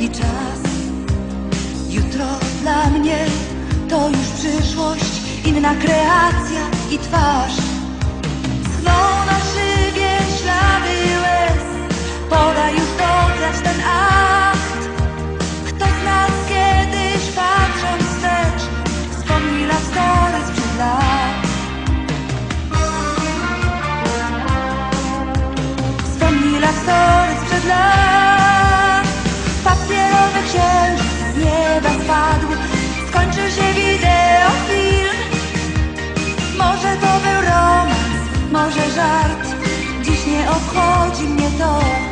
i czas. Jutro dla mnie to już przyszłość, inna kreacja i twarz. Schną na szybie ślady łez, pora już dograć ten akt. Kto z nas kiedyś patrząc wstecz, wspomni love story sprzed lat. Wspomni love story sprzed lat. Obchodzi mnie to